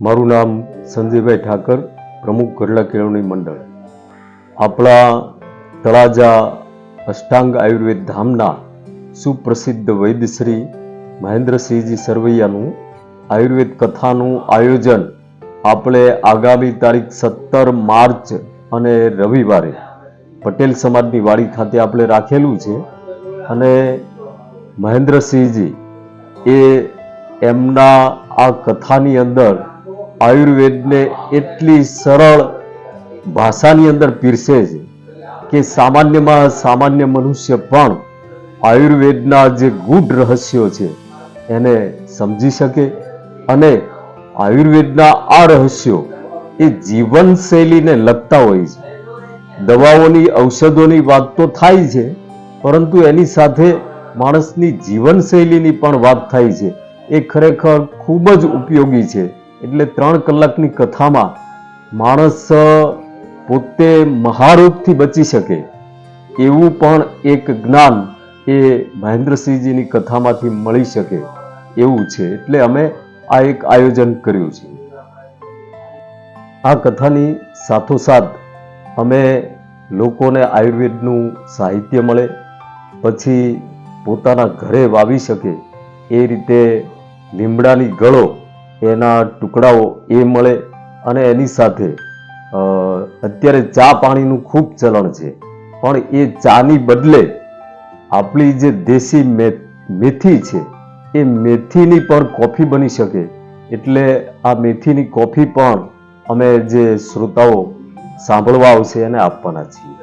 મારું નામ સંજયભાઈ ઠાકર, પ્રમુખ ગરડા કેળવણી મંડળ. આપણા તળાજા અષ્ટાંગ આયુર્વેદ ધામના સુપ્રસિદ્ધ વૈદ્યશ્રી મહેન્દ્રસિંહજી સરવૈયાનું આયુર્વેદ કથાનું આયોજન આપણે આગામી તારીખ સત્તર માર્ચ અને રવિવારે પટેલ સમાજની વાડી ખાતે આપણે રાખેલું છે અને મહેન્દ્રસિંહજી એ એમના આ કથાની અંદર આયુર્વેદને એટલી સરળ ભાષાની અંદર પીરસે છે કે સામાન્યમાં સામાન્ય મનુષ્ય પણ આયુર્વેદના જે ગૂઢ રહસ્યો છે એને સમજી શકે અને આયુર્વેદના આ રહસ્યો એ જીવનશૈલીને લગતા હોય છે. દવાઓની, ઔષધોની વાત તો થાય છે, પરંતુ એની સાથે માણસની જીવનશૈલીની પણ વાત થાય છે. એ ખરેખર ખૂબ જ ઉપયોગી છે. એટલે ત્રણ કલાકની કથામાં માણસ પોતે મહારોગથી બચી શકે. એવું પણ એક જ્ઞાન એ મહેન્દ્રસિંહજીની કથામાંથી મળી શકે. એવું છે. એટલે અમે આ એક આયોજન કર્યું છે. આ કથાની સાથોસાથ અમે લોકોને આયુર્વેદનું સાહિત્ય મળે, પછી પોતાના ઘરે વાવી શકે એ રીતે લીમડાની ગળો એના ટુકડાઓ એ મળે અને એની સાથે અત્યારે ચા પાણીનું ખૂબ ચલણ છે. પણ એ ચાની બદલે આપણી જે દેશી મેથી છે, એ મેથીની પણ કોફી બની શકે. એટલે આ મેથીની કોફી પણ અમે જે શ્રોતાઓ સાંભળવા આવશે એને આપવાના છીએ.